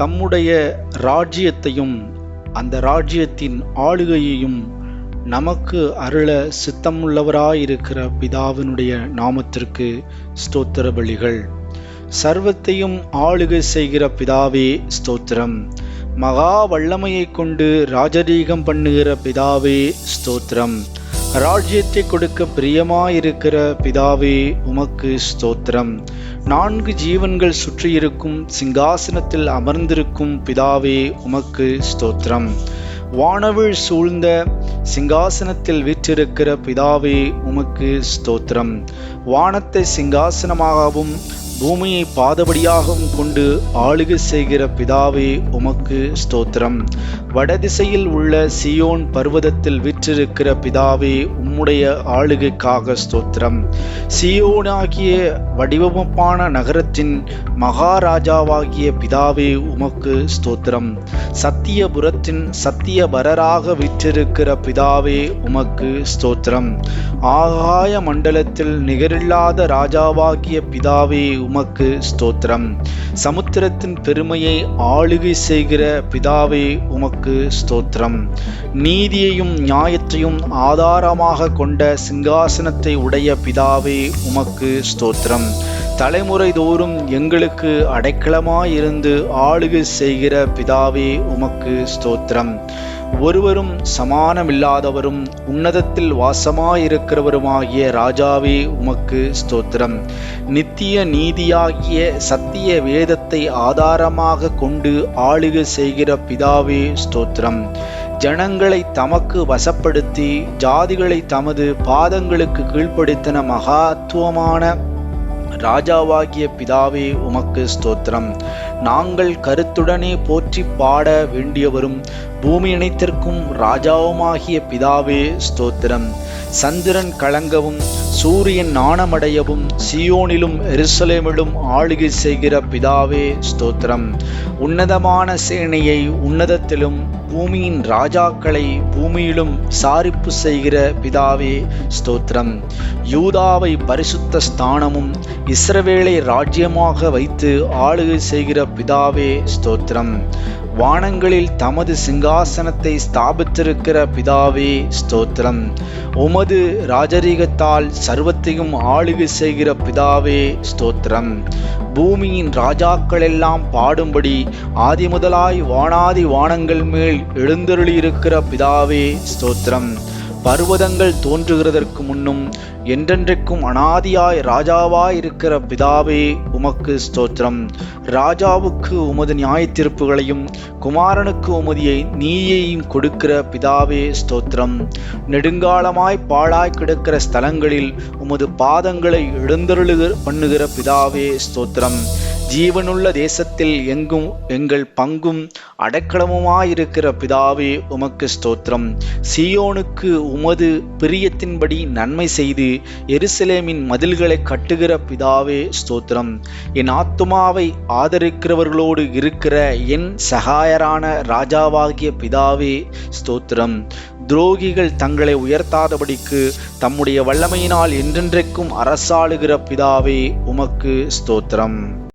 தம்முடைய ராஜ்யத்தையும் அந்த ராஜ்யத்தின் ஆளுகையையும் நமக்கு அருள சித்தமுள்ளவராயிருக்கிற பிதாவினுடைய நாமத்திற்கு ஸ்தோத்திர பலிகள் சர்வத்தையும் ஆளுகை செய்கிற பிதாவே ஸ்தோத்திரம். மகா வல்லமையை கொண்டு ராஜரீகம் பண்ணுகிற பிதாவே ஸ்தோத்திரம். ராஜ்யத்தை கொடுக்க பிரியமாயிருக்கிற பிதாவே உமக்கு ஸ்தோத்திரம். நான்கு ஜீவன்கள் சுற்றியிருக்கும் சிங்காசனத்தில் அமர்ந்திருக்கும் பிதாவே உமக்கு ஸ்தோத்திரம். வானவிழ் சூழ்ந்த சிங்காசனத்தில் வீற்றிருக்கிற பிதாவே உமக்கு ஸ்தோத்திரம். வானத்தை சிங்காசனமாகவும் பூமியை பாதபடியாகவும் கொண்டு ஆளுகை செய்கிற பிதாவே உமக்கு ஸ்தோத்திரம். வடதிசையில் உள்ள சியோன் பர்வதத்தில் விற்றிருக்கிற பிதாவே உம்முடைய ஆளுகைக்காக ஸ்தோத்திரம். சியோனாகிய வடிவமைப்பான நகரத்தின் மகாராஜாவாகிய பிதாவே உமக்கு ஸ்தோத்திரம். சத்தியபுரத்தின் சத்தியபரராக விற்றிருக்கிற பிதாவே உமக்கு ஸ்தோத்திரம். ஆகாய மண்டலத்தில் நிகரில்லாத ராஜாவாகிய பிதாவே உமக்கு ஸ்தோத்திரம். சமுத்திரத்தின் பெருமையை ஆளுகை செய்கிற பிதாவே உமக்கு ஸ்தோத்திரம். நீதியையும் நியாயத்தையும் ஆதாரமாக கொண்ட சிங்காசனத்தை உடைய பிதாவே உமக்கு ஸ்தோத்திரம். தலைமுறை தோறும் எங்களுக்கு அடைக்கலமாயிருந்து ஆளுகை செய்கிற பிதாவே உமக்கு ஸ்தோத்திரம். ஒருவரும் சமானமில்லாதவரும் உன்னதத்தில் வாசமாயிருக்கிறவருமாகிய ராஜாவே உமக்கு ஸ்தோத்திரம். நித்திய நீதியாகிய சத்திய வேதத்தை ஆதாரமாக கொண்டு ஆளுகை செய்கிற பிதாவே ஸ்தோத்திரம். ஜனங்களை தமக்கு வசப்படுத்தி ஜாதிகளை தமது பாதங்களுக்கு கீழ்ப்படுத்தின மகாத்துவமான ராஜாவாகிய பிதாவே உமக்கு ஸ்தோத்திரம். நாங்கள் கருத்துடனே போற்றி பாட வேண்டியவரும் பூமி இணைத்திற்கும் ராஜாவுமாகிய பிதாவே ஸ்தோத்திரம். சந்திரன் கலங்கவும் சூரியன் நாணமடையவும் சியோனிலும் எருசலேமிலும் ஆளுகை செய்கிற பிதாவே ஸ்தோத்திரம். உன்னதமான சேனையை உன்னதத்திலும் பூமியின் ராஜாக்களை பூமியிலும் சாரிப்பு செய்கிற பிதாவே ஸ்தோத்திரம். யூதாவை பரிசுத்த ஸ்தானமும் இஸ்ரவேலை ராஜ்யமாக வைத்து ஆளுகை செய்கிற பிதாவே ஸ்தோத்திரம். வானங்களில் தமது சிங்காசனத்தை ஸ்தாபித்திருக்கிற பிதாவே ஸ்தோத்திரம். உமது ராஜரீகத்தால் சர்வத்தையும் ஆளுகை செய்கிற பிதாவே ஸ்தோத்திரம். பூமியின் ராஜாக்கள் எல்லாம் பாடும்படி ஆதி முதலாய் வானாதி வானங்கள் மேல் எழுந்தருளியிருக்கிற பிதாவே ஸ்தோத்திரம். பர்வதங்கள் தோன்றுகிறதற்கு முன்னும் என்றென்றைக்கும் அனாதியாய் ராஜாவாய் இருக்கிற பிதாவே உமக்கு ஸ்தோத்திரம். ராஜாவுக்கு உமது நியாய தீர்ப்புகளையும் குமாரனுக்கு உமதியை நீயையும் கொடுக்கிற பிதாவே ஸ்தோத்திரம். நெடுங்காலமாய் பாழாய் கிடக்கிற ஸ்தலங்களில் உமது பாதங்களை எழுந்தருளுக பண்ணுகிற பிதாவே ஸ்தோத்திரம். ஜீவனுள்ள தேசத்தில் எங்கும் எங்கள் பங்கும் அடைக்கலமுமாயிருக்கிற பிதாவே உமக்கு ஸ்தோத்திரம். சியோனுக்கு உமது பிரியத்தின்படி நன்மை செய்து எருசலேமின் மதில்களை கட்டுகிற பிதாவே ஸ்தோத்திரம். என் ஆத்துமாவை ஆதரிக்கிறவர்களோடு இருக்கிற என் சகாயரான ராஜாவாகிய பிதாவே ஸ்தோத்திரம். துரோகிகள் தங்களை உயர்த்தாதபடிக்கு தம்முடைய வல்லமையினால் என்றென்றைக்கும் அரசாளுகிற பிதாவே உமக்கு ஸ்தோத்திரம்.